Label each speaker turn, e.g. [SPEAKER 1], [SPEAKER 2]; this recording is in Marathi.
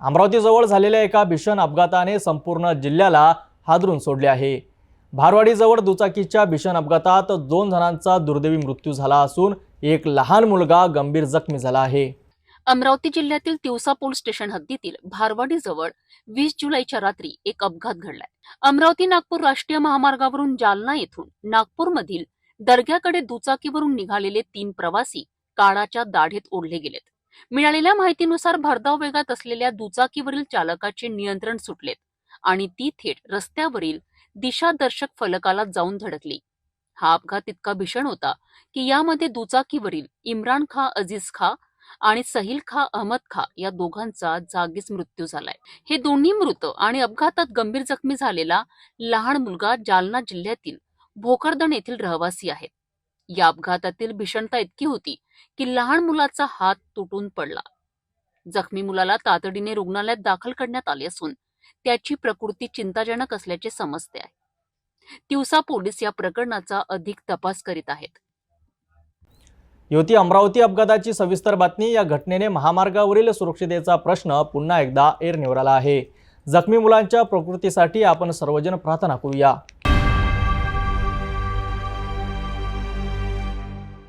[SPEAKER 1] अमरावतीजवळ झालेल्या एका भीषण अपघाताने संपूर्ण जिल्ह्याला हादरून सोडले आहे. भारवाडीजवळ दुचाकीच्या भीषण अपघातात दोन जणांचा दुर्दैवी मृत्यू झाला असून एक लहान मुलगा गंभीर जखमी झाला आहे.
[SPEAKER 2] अमरावती जिल्ह्यातील तिवसा पोलीस स्टेशन हद्दीतील भारवाडीजवळ वीस जुलैच्या रात्री एक अपघात घडलाय. अमरावती नागपूर राष्ट्रीय महामार्गावरून जालना येथून नागपूरमधील दर्ग्याकडे दुचाकीवरून निघालेले तीन प्रवासी काळाच्या दाढेत ओढले गेलेत. मिळालेल्या माहितीनुसार भरधाव वेगात असलेल्या दुचाकीवरील चालकाचे नियंत्रण सुटलेत आणि ती थेट रस्त्यावरील दिशादर्शक फलकाला जाऊन धडकली. हा अपघात इतका भीषण होता की यामध्ये दुचाकीवरील इम्रान खा अजीज खा आणि सहिल खा अहमद खा या दोघांचा जागीच मृत्यू झालाय. हे दोन्ही मृत आणि अपघातात गंभीर जखमी झालेला लहान मुलगा जालना जिल्ह्यातील भोकरदन येथील रहिवासी आहेत या अपघातातील भीषणता इतकी होती की लहान मुलाचा हात तुटून पडला. जखमी मुलाला तातडीने रुग्णालयात दाखल करण्यात आले असून त्याची प्रकृती चिंताजनक असल्याचे समजते आहे. तिवसा पोलीस या प्रकरणाचा अधिक तपास करीत आहेत.
[SPEAKER 1] युती अमरावती अपघाताची सविस्तर बातमी या घटनेने महामार्गावरील सुरक्षितेचा प्रश्न पुन्हा एकदा ऐर निवराला आहे. जखमी मुलांच्या प्रकृतीसाठी आपण सर्वजण प्रार्थना करूया.